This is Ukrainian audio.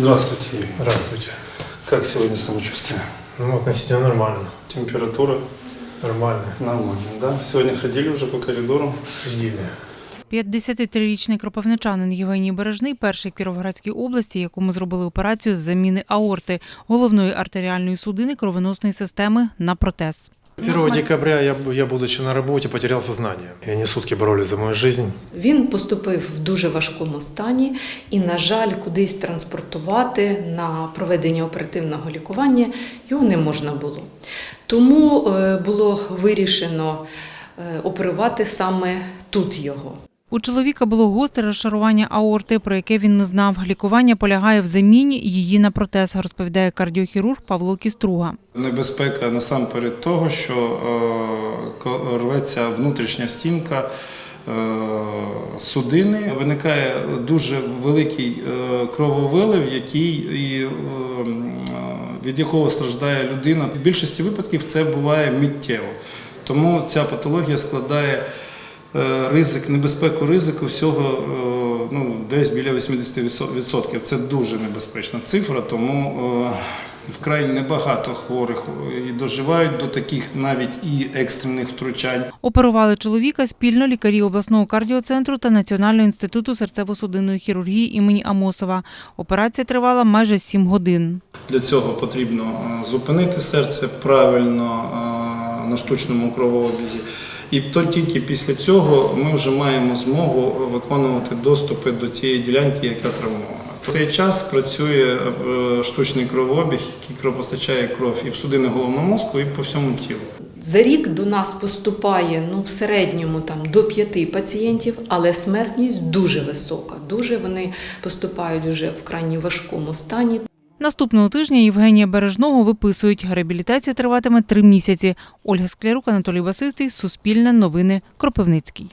Здравствуйте. Здравствуйте. Как сегодня самочувствие? Ну, относительно нормально. Температура Нормально. нормально, да? Сегодня ходили уже по коридору. Ходили. 53-річний кропивничанин Євгеній Бережний, перший в Кіровоградській області, якому зробили операцію з заміни аорти, головної артеріальної судини кровоносної системи на протез. 1 декабря я, я, будучи на роботі, потеряв сознання. І вони сутки боролись за мою жизнь. Він поступив в дуже важкому стані і, на жаль, кудись транспортувати на проведення оперативного лікування його не можна було. Тому е, було вирішено е, оперувати саме тут його. У чоловіка було гостре розшарування аорти, про яке він не знав. Лікування полягає в заміні її на протез, розповідає кардіохірург Павло Кіструга. Небезпека насамперед того, що е, рветься внутрішня стінка е, судини. Виникає дуже великий е, крововилив, який від якого страждає людина. В більшості випадків це буває миттєво. Тому ця патологія складає ризик, небезпеку ризику всього е, ну, десь біля 80%. Це дуже небезпечна цифра, тому е, вкрай небагато хворих і доживають до таких навіть і екстрених втручань. Оперували чоловіка спільно лікарі обласного кардіоцентру та Національного інституту серцево-судинної хірургії імені Амосова. Операція тривала майже 7 годин. Для цього потрібно е, зупинити серце правильно е, на штучному кровообізі. І то тільки після цього ми вже маємо змогу виконувати доступи до цієї ділянки, яка травмована. В цей час працює е, штучний кровообіг, який кровопостачає кров і в судини головного мозку, і по всьому тілу. За рік до нас поступає ну, в середньому там, до п'яти пацієнтів, але смертність дуже висока. Дуже вони поступають вже в крайні важкому стані. Наступного тижня Євгенія Бережного виписують. Реабілітація триватиме три місяці. Ольга Склярук, Анатолій Басистий, Суспільне новини, Кропивницький.